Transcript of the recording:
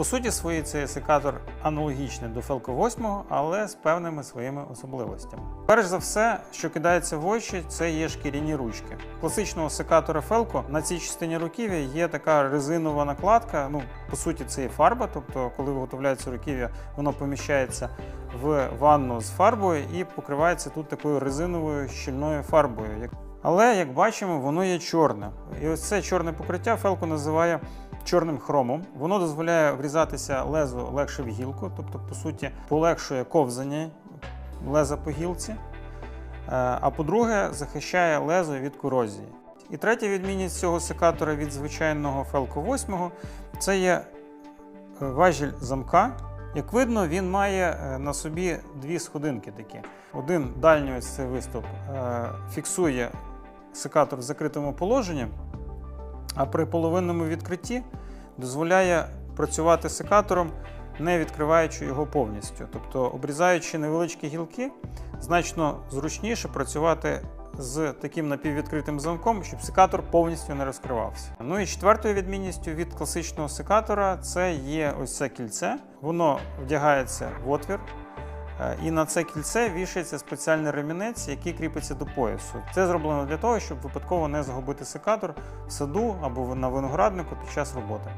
По суті, своїй цей секатор аналогічний до Felco 8, але з певними своїми особливостями. Перш за все, що кидається в очі, це є шкіряні ручки. Класичного секатора Felco на цій частині руків'я є така резинова накладка. Ну, по суті, це є фарба, тобто, коли виготовляється руків'я, воно поміщається в ванну з фарбою і покривається тут такою резиновою щільною фарбою. Але як бачимо, воно є чорне. І ось це чорне покриття Felco називає чорним хромом. Воно дозволяє врізатися лезо легше в гілку, тобто, по суті, полегшує ковзання леза по гілці. Е, А по-друге, захищає лезо від корозії. І третя відмінність цього секатора від звичайного Felco 8 це є е, важіль замка. Як видно, він має е, на собі дві сходинки такі. Один дальній ось цей виступ фіксує секатор в закритому положенні, а при половинному відкритті дозволяє працювати секатором, не відкриваючи його повністю. Тобто, обрізаючи невеличкі гілки, значно зручніше працювати з таким напіввідкритим замком, щоб секатор повністю не розкривався. Ну і четвертою відмінністю від класичного секатора це є ось це кільце. Воно вдягається в отвір. Е, І на це кільце вішається спеціальний ремінець, який кріпиться до поясу. Це зроблено для того, щоб випадково не загубити секатор в саду або на винограднику під час роботи.